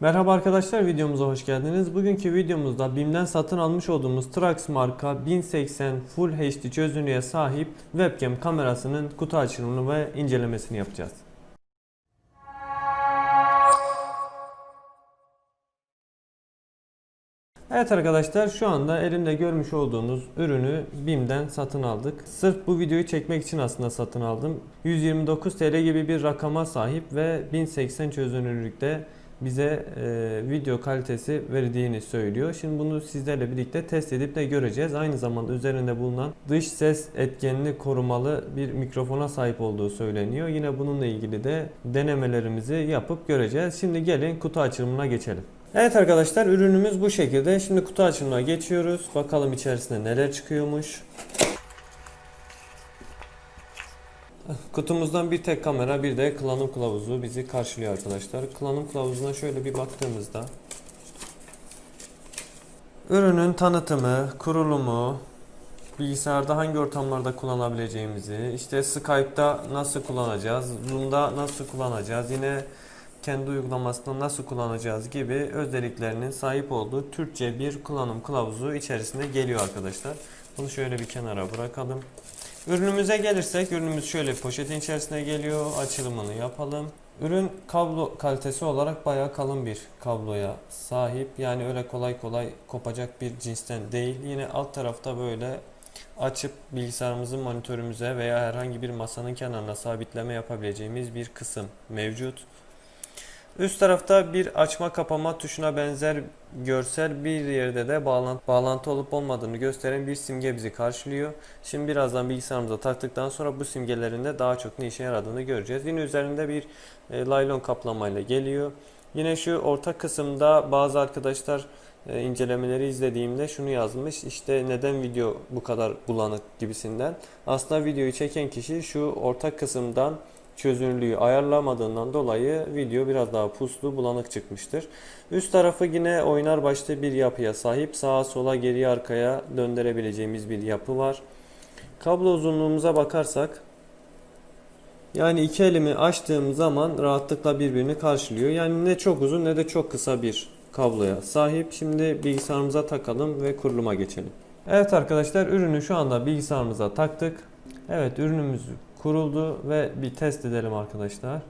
Merhaba arkadaşlar videomuza hoş geldiniz. Bugünkü videomuzda BİM'den satın almış olduğumuz Trax marka 1080 Full HD çözünürlüğe sahip webcam kamerasının kutu açılımını ve incelemesini yapacağız. Evet arkadaşlar şu anda elimde görmüş olduğunuz ürünü BİM'den satın aldık. Sırf bu videoyu çekmek için aslında satın aldım. 129 TL gibi bir rakama sahip ve 1080 çözünürlükte bize e, video kalitesi verdiğini söylüyor. Şimdi bunu sizlerle birlikte test edip de göreceğiz. Aynı zamanda üzerinde bulunan dış ses etkenini korumalı bir mikrofona sahip olduğu söyleniyor. Yine bununla ilgili de denemelerimizi yapıp göreceğiz. Şimdi gelin kutu açılımına geçelim. Evet arkadaşlar ürünümüz bu şekilde. Şimdi kutu açılımına geçiyoruz. Bakalım içerisinde neler çıkıyormuş. Kutumuzdan bir tek kamera bir de kullanım kılavuzu bizi karşılıyor arkadaşlar. Kullanım kılavuzuna şöyle bir baktığımızda ürünün tanıtımı, kurulumu, bilgisayarda hangi ortamlarda kullanabileceğimizi, işte Skype'da nasıl kullanacağız, Zoom'da nasıl kullanacağız, yine kendi uygulamasında nasıl kullanacağız gibi özelliklerinin sahip olduğu Türkçe bir kullanım kılavuzu içerisinde geliyor arkadaşlar. Bunu şöyle bir kenara bırakalım. Ürünümüze gelirsek ürünümüz şöyle poşetin içerisine geliyor. Açılımını yapalım. Ürün kablo kalitesi olarak bayağı kalın bir kabloya sahip. Yani öyle kolay kolay kopacak bir cinsten değil. Yine alt tarafta böyle açıp bilgisayarımızın monitörümüze veya herhangi bir masanın kenarına sabitleme yapabileceğimiz bir kısım mevcut. Üst tarafta bir açma kapama tuşuna benzer görsel bir yerde de bağlantı, bağlantı olup olmadığını gösteren bir simge bizi karşılıyor. Şimdi birazdan bilgisayarımıza taktıktan sonra bu simgelerin de daha çok ne işe yaradığını göreceğiz. Yine üzerinde bir e, laylon kaplamayla geliyor. Yine şu orta kısımda bazı arkadaşlar e, incelemeleri izlediğimde şunu yazmış. İşte neden video bu kadar bulanık gibisinden. Aslında videoyu çeken kişi şu orta kısımdan çözünürlüğü ayarlamadığından dolayı video biraz daha puslu bulanık çıkmıştır. Üst tarafı yine oynar başlı bir yapıya sahip. Sağa sola geri arkaya döndürebileceğimiz bir yapı var. Kablo uzunluğumuza bakarsak yani iki elimi açtığım zaman rahatlıkla birbirini karşılıyor. Yani ne çok uzun ne de çok kısa bir kabloya sahip. Şimdi bilgisayarımıza takalım ve kuruluma geçelim. Evet arkadaşlar ürünü şu anda bilgisayarımıza taktık. Evet ürünümüz kuruldu ve bir test edelim arkadaşlar.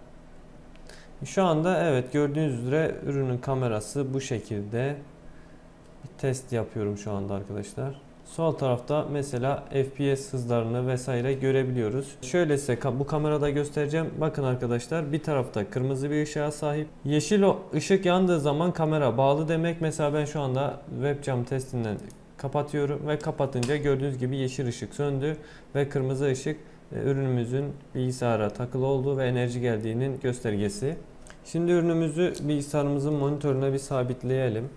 Şu anda evet gördüğünüz üzere ürünün kamerası bu şekilde. Bir test yapıyorum şu anda arkadaşlar. Sol tarafta mesela FPS hızlarını vesaire görebiliyoruz. Şöyle size bu kamerada göstereceğim. Bakın arkadaşlar bir tarafta kırmızı bir ışığa sahip. Yeşil ışık yandığı zaman kamera bağlı demek. Mesela ben şu anda webcam testinden kapatıyorum ve kapatınca gördüğünüz gibi yeşil ışık söndü ve kırmızı ışık ürünümüzün bilgisayara takılı olduğu ve enerji geldiğinin göstergesi. Şimdi ürünümüzü bilgisayarımızın monitörüne bir sabitleyelim.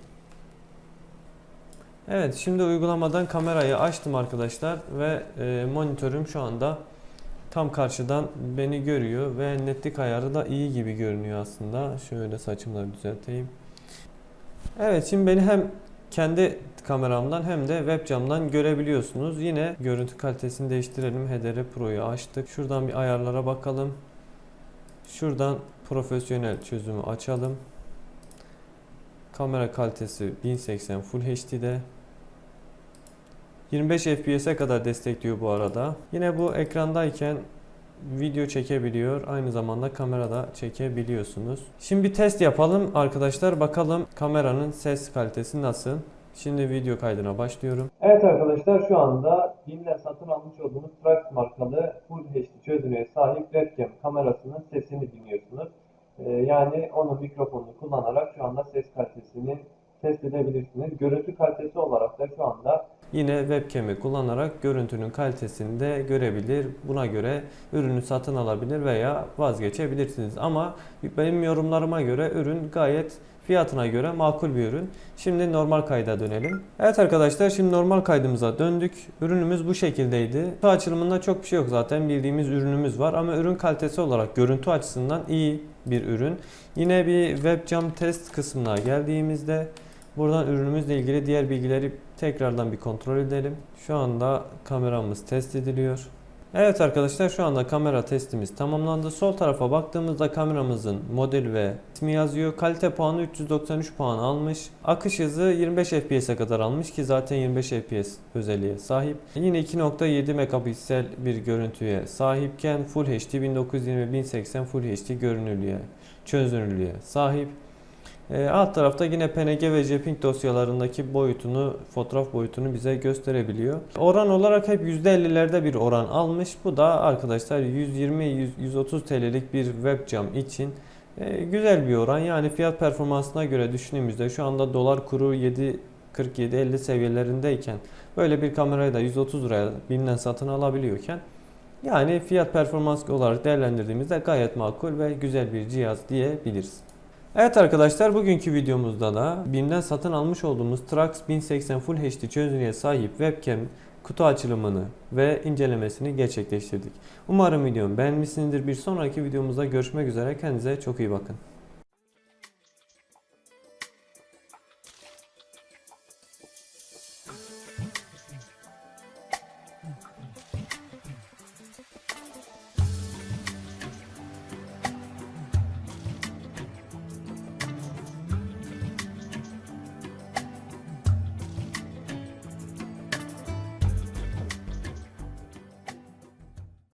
Evet şimdi uygulamadan kamerayı açtım arkadaşlar ve e, monitörüm şu anda tam karşıdan beni görüyor ve netlik ayarı da iyi gibi görünüyor aslında. Şöyle saçımları düzelteyim. Evet şimdi beni hem kendi kameramdan hem de webcam'dan görebiliyorsunuz. Yine görüntü kalitesini değiştirelim. HDR Pro'yu açtık. Şuradan bir ayarlara bakalım. Şuradan profesyonel çözümü açalım. Kamera kalitesi 1080 Full HD'de. 25 FPS'e kadar destekliyor bu arada. Yine bu ekrandayken video çekebiliyor. Aynı zamanda kamerada çekebiliyorsunuz. Şimdi bir test yapalım arkadaşlar. Bakalım kameranın ses kalitesi nasıl. Şimdi video kaydına başlıyorum. Evet arkadaşlar şu anda BİM'le satın almış olduğumuz Trax markalı Full HD çözünürlüğe sahip webcam kamerasının sesini dinliyorsunuz. Ee, yani onun mikrofonunu kullanarak şu anda ses kalitesini test edebilirsiniz. Görüntü kalitesi olarak da şu anda yine webcam'i kullanarak görüntünün kalitesini de görebilir. Buna göre ürünü satın alabilir veya vazgeçebilirsiniz. Ama benim yorumlarıma göre ürün gayet fiyatına göre makul bir ürün. Şimdi normal kayda dönelim. Evet arkadaşlar şimdi normal kaydımıza döndük. Ürünümüz bu şekildeydi. Kutu açılımında çok bir şey yok zaten bildiğimiz ürünümüz var ama ürün kalitesi olarak görüntü açısından iyi bir ürün. Yine bir webcam test kısmına geldiğimizde buradan ürünümüzle ilgili diğer bilgileri tekrardan bir kontrol edelim. Şu anda kameramız test ediliyor. Evet arkadaşlar şu anda kamera testimiz tamamlandı. Sol tarafa baktığımızda kameramızın model ve ismi yazıyor. Kalite puanı 393 puan almış. Akış hızı 25 FPS'e kadar almış ki zaten 25 FPS özelliğe sahip. Yine 2.7 megapiksel bir görüntüye sahipken Full HD 1920-1080 Full HD görünürlüğe, çözünürlüğe sahip. Ee, alt tarafta yine PNG ve JPEG dosyalarındaki boyutunu, fotoğraf boyutunu bize gösterebiliyor. Oran olarak hep %50'lerde bir oran almış. Bu da arkadaşlar 120-130 TL'lik bir webcam için e, güzel bir oran. Yani fiyat performansına göre düşündüğümüzde şu anda dolar kuru 7 47-50 seviyelerindeyken böyle bir kamerayı da 130 liraya BİM'den satın alabiliyorken yani fiyat performans olarak değerlendirdiğimizde gayet makul ve güzel bir cihaz diyebiliriz. Evet arkadaşlar bugünkü videomuzda da BİM'den satın almış olduğumuz Trax 1080 Full HD çözünürlüğe sahip webcam kutu açılımını ve incelemesini gerçekleştirdik. Umarım videomu beğenmişsinizdir. Bir sonraki videomuzda görüşmek üzere. Kendinize çok iyi bakın.